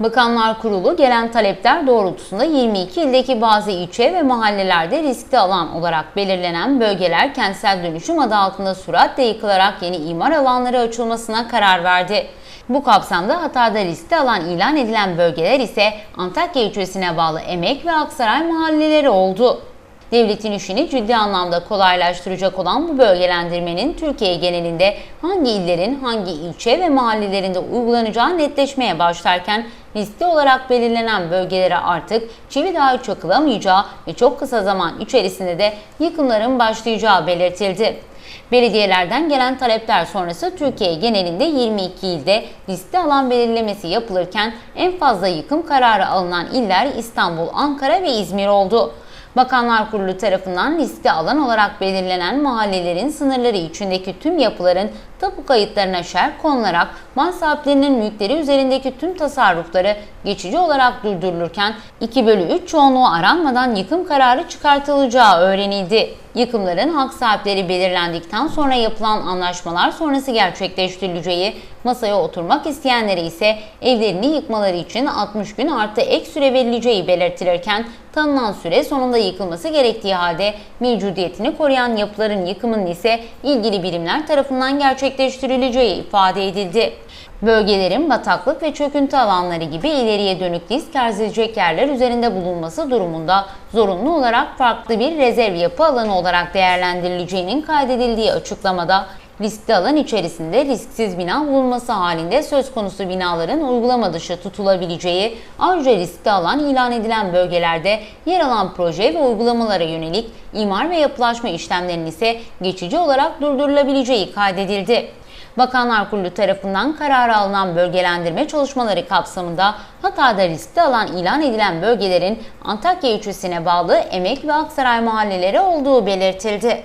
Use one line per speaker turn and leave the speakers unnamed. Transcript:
Bakanlar Kurulu gelen talepler doğrultusunda 22 ildeki bazı ilçe ve mahallelerde riskli alan olarak belirlenen bölgeler kentsel dönüşüm adı altında süratle yıkılarak yeni imar alanları açılmasına karar verdi. Bu kapsamda Hatay'da riskli alan ilan edilen bölgeler ise Antakya ilçesine bağlı Emek ve Aksaray mahalleleri oldu. Devletin işini ciddi anlamda kolaylaştıracak olan bu bölgelendirmenin Türkiye genelinde hangi illerin hangi ilçe ve mahallelerinde uygulanacağı netleşmeye başlarken riskli olarak belirlenen bölgelere artık çivi dahi çakılamayacağı ve çok kısa zaman içerisinde de yıkımların başlayacağı belirtildi. Belediyelerden gelen talepler sonrası Türkiye genelinde 22 ilde riskli alan belirlemesi yapılırken en fazla yıkım kararı alınan iller İstanbul, Ankara ve İzmir oldu. Bakanlar Kurulu tarafından riskli alan olarak belirlenen mahallelerin sınırları içindeki tüm yapıların tapu kayıtlarına şer konularak mal sahiplerinin mülkleri üzerindeki tüm tasarrufları geçici olarak durdurulurken 2 bölü 3 çoğunluğu aranmadan yıkım kararı çıkartılacağı öğrenildi. Yıkımların hak sahipleri belirlendikten sonra yapılan anlaşmalar sonrası gerçekleştirileceği, masaya oturmak isteyenlere ise evlerini yıkmaları için 60 gün artı ek süre verileceği belirtilirken tanınan süre sonunda yıkılması gerektiği halde mevcudiyetini koruyan yapıların yıkımının ise ilgili birimler tarafından gerçekleştirileceği ifade edildi. Bölgelerin bataklık ve çöküntü alanları gibi ileriye dönük risk arz edecek yerler üzerinde bulunması durumunda zorunlu olarak farklı bir rezerv yapı alanı olarak değerlendirileceğinin kaydedildiği açıklamada riskli alan içerisinde risksiz bina bulunması halinde söz konusu binaların uygulama dışı tutulabileceği, ayrıca riskli alan ilan edilen bölgelerde yer alan proje ve uygulamalara yönelik imar ve yapılaşma işlemlerinin ise geçici olarak durdurulabileceği kaydedildi. Bakanlar Kurulu tarafından kararı alınan bölgelendirme çalışmaları kapsamında Hatay'da riskli alan ilan edilen bölgelerin Antakya ilçesine bağlı Emek ve Aksaray mahalleleri olduğu belirtildi.